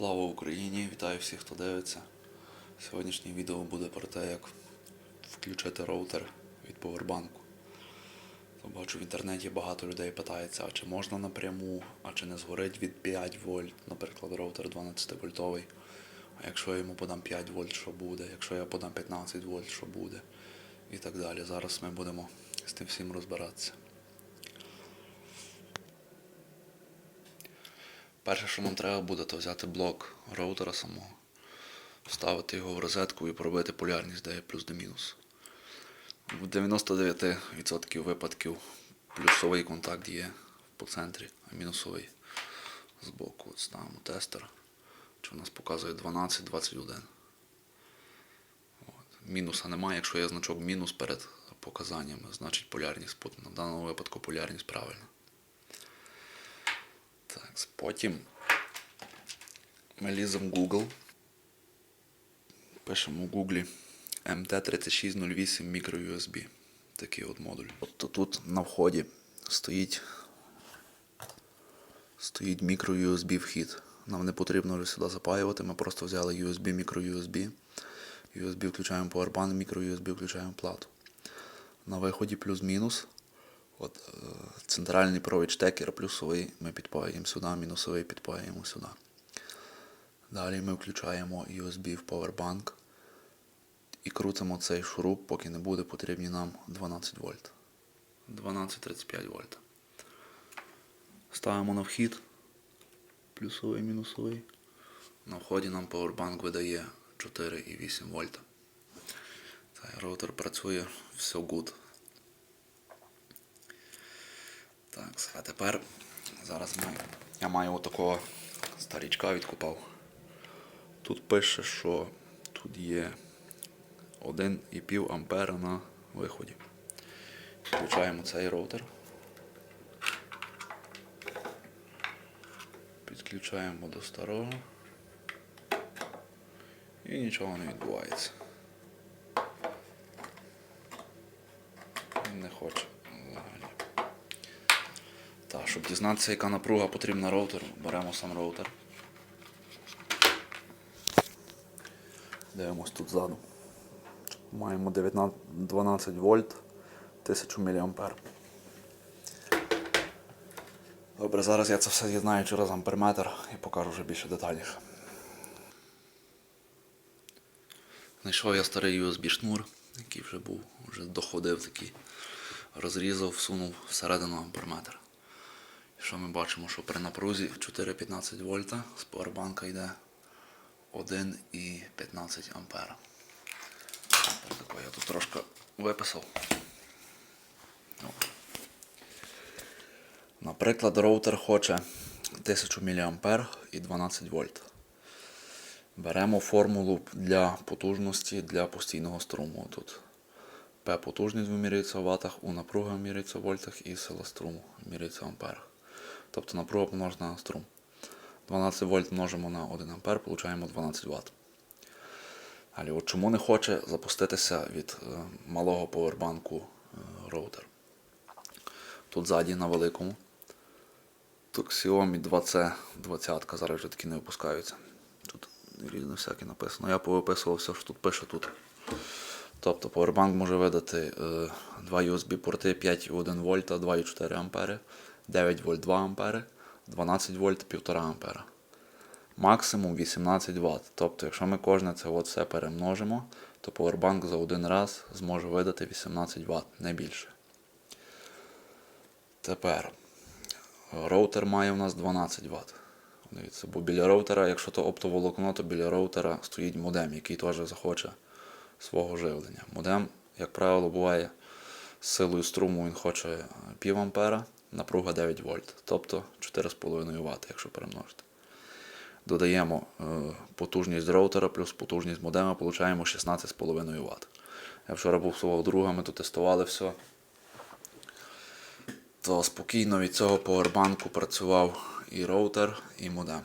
Слава Україні! Вітаю всіх, хто дивиться. Сьогоднішнє відео буде про те, як включити роутер від повербанку. Бачу в інтернеті багато людей питається, а чи можна напряму, а чи не згорить від 5 вольт, наприклад, роутер 12 вольтовий. А якщо я йому подам 5 вольт, що буде? Якщо я подам 15 вольт, що буде? І так далі. Зараз ми будемо з тим всім розбиратися. Перше, що нам треба буде, то взяти блок роутера самого, вставити його в розетку і пробити полярність, де є плюс де мінус. В 99% випадків плюсовий контакт є по центрі, а мінусовий збоку. От ставимо тестер. Що у нас показує 12-21. От. Мінуса немає, якщо є значок мінус перед показаннями, значить полярність. В даному випадку полярність правильна. Потім ми ліземо Google. Пишемо в Google MT3608 microUSB. Такий от модуль. Тобто тут на вході стоїть, стоїть microUSB вхід. Нам не потрібно вже сюди запаювати, ми просто взяли USB, microUSB. USB USB включаємо powerbank, microUSB включаємо плату. На виході плюс-мінус. От е, центральний провід штекер плюсовий ми підпаюємо сюди, мінусовий підпаюємо сюди. Далі ми включаємо USB в Powerbank і крутимо цей шуруп, поки не буде потрібні нам 12 вольт. 12-35 вольт. Ставимо на вхід. Плюсовий, мінусовий. На вході нам Powerbank видає 4,8 вольта. Цей роутер працює, все good. Так, а тепер зараз ми, я маю отакого старічка відкупав. Тут пише, що тут є 1,5 ампера на виході. Включаємо цей роутер. Підключаємо до старого. І нічого не відбувається. Не хоче щоб дізнатися, яка напруга потрібна роутеру, беремо сам роутер. Дивимось тут ззаду. Маємо 19, 12 вольт 1000 мА. Добре, зараз я це все з'єднаю через амперметр і покажу вже більше детальніше. Знайшов я старий USB шнур, який вже був, вже доходив такий. Розрізав, всунув всередину амперметр. Що ми бачимо, що при напрузі 4,15 вольта з поwerbanka йде 1,15 ампера. Так, тако я тут трошки виписав. Наприклад, роутер хоче 1000 мА і 12 вольт. Беремо формулу для потужності для постійного струму. Тут P потужність вимірюється в ватах, У напруга вимірюється в вольтах і сила струму вимірюється в амперах. Тобто напруга помножена на струм. 12 вольт множимо на 1 ампер, получаємо 12 Вт. Але от чому не хоче запуститися від е, малого повербанку е, роутер? Тут ззаді на великому. Тут Xiaomi 2C 20 зараз вже такі не випускаються. Тут різне всяке написано. Я повиписував все, що тут пише тут. Тобто Powerbank може видати е, два USB-порти 5,1 вольта, 2,4 ампери, 9 вольт 2 ампери, 12 вольт 1,5 ампера. Максимум 18 Вт. Тобто, якщо ми кожне це от все перемножимо, то Powerbank за один раз зможе видати 18 Вт, не більше. Тепер роутер має у нас 12 Вт. Дивіться, бо біля роутера, якщо то оптоволокно, то біля роутера стоїть модем, який теж захоче свого живлення. Модем, як правило, буває з силою струму, він хоче пів ампера, напруга 9 вольт, тобто 4,5 Вт, якщо перемножити. Додаємо е, потужність роутера плюс потужність модема, получаємо 16,5 Вт. Я вчора був свого друга, ми тут тестували все. То спокійно від цього поwerbanку працював і роутер, і модем.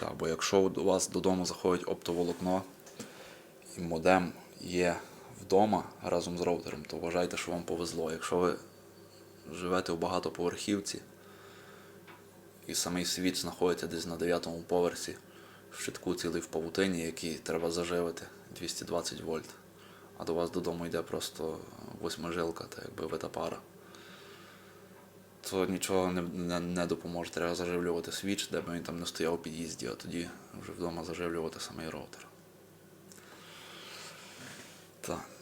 Так, бо якщо у вас додому заходить оптоволокно, і модем є вдома разом з роутером, то вважайте, що вам повезло. Якщо ви живете в багатоповерхівці і самий світ знаходиться десь на 9 поверсі, в щитку цілий в павутині, який треба заживити 220 вольт. А до вас додому йде просто восьмижилка, та якби вита пара. То нічого не, не, не допоможе. Треба заживлювати свіч, де б він там не стояв у під'їзді, а тоді вже вдома заживлювати самий роутер. Так.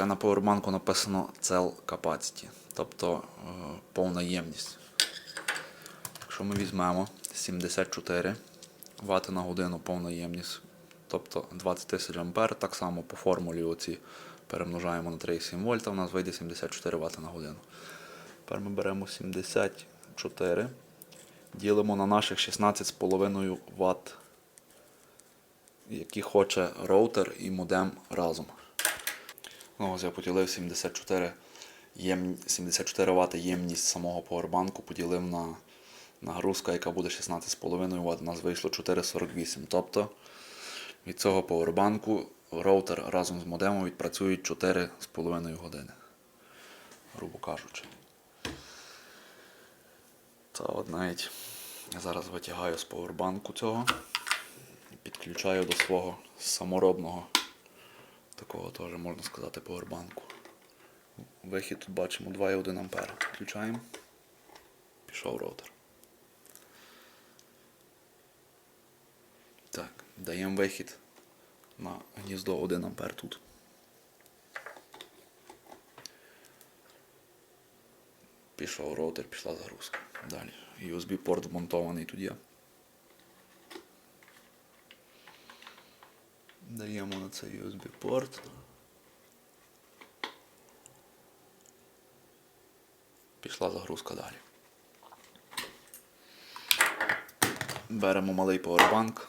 Ще на повербанку написано Cell Capacity, тобто е, повна ємність. Якщо ми візьмемо 74 Вт на годину повна ємність, тобто 20 тисяч ампер, так само по формулі оці перемножаємо на 3,7 вольта, у нас вийде 74 Вт на годину. Тепер ми беремо 74, ділимо на наших 16,5 Вт, які хоче роутер і модем разом. Ну, ось я поділив 74, єм... 74 Вт ємність самого повербанку, поділив на нагрузка, яка буде 16,5 Вт. У нас вийшло 4,48. Тобто від цього повербанку роутер разом з модемом відпрацюють 4,5 години. Грубо кажучи. Та от навіть я зараз витягаю з повербанку цього підключаю до свого саморобного такого теж можна сказати повербанку. Вихід тут бачимо 2,1 А. Включаємо. Пішов роутер. Так, даємо вихід на гніздо 1 А тут. Пішов роутер, пішла загрузка. Далі. USB порт вмонтований тут є. Даємо на цей USB порт. Пішла загрузка далі. Беремо малий поwerbank.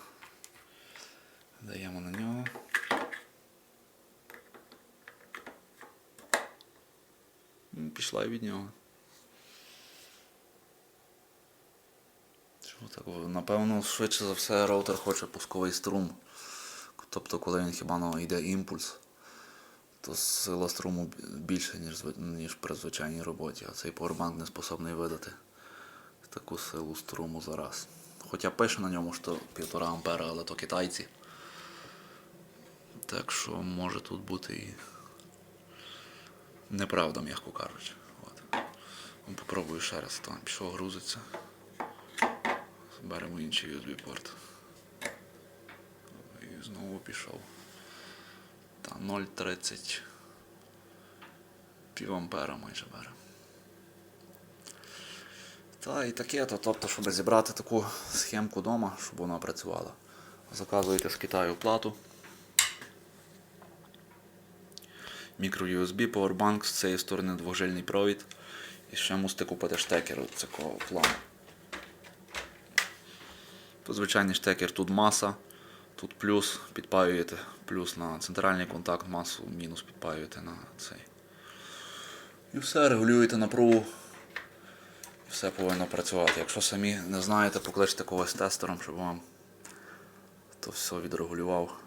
Даємо на нього. Пішла і від нього. Що так? Напевно, швидше за все роутер хоче пусковий струм. Тобто, коли він хіба ну, йде імпульс, то сила струму бі- більше, ніж, ніж при звичайній роботі, а цей поwerbank не способний видати таку силу струму зараз. Хоча пише на ньому, що 1,5 ампера, але то китайці. Так що може тут бути і неправда, м'яко кажучи. От. Ну, Попробую ще раз. Там пішов грузиться. Беремо інший USB порт. Знову пішов. Та 0,30 пів майже бере. Та і таке, то, тобто, щоб зібрати таку схемку вдома, щоб вона працювала. Заказуєте з Китаю плату. Мікро-USB, Powerbank, з цієї сторони двожильний провід. І ще мусите купити штекер такого плану. Звичайний штекер, тут маса, тут плюс підпаюєте, плюс на центральний контакт, масу, мінус підпаюєте на цей. І все, регулюєте напругу. І все повинно працювати. Якщо самі не знаєте, покличте когось тестером, щоб вам то все відрегулював.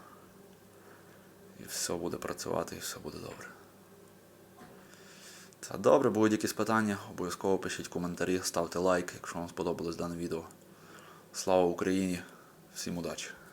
І все буде працювати, і все буде добре. Та добре, будуть якісь питання, обов'язково пишіть коментарі, ставте лайк, якщо вам сподобалось дане відео. Слава Україні! Всім удачі!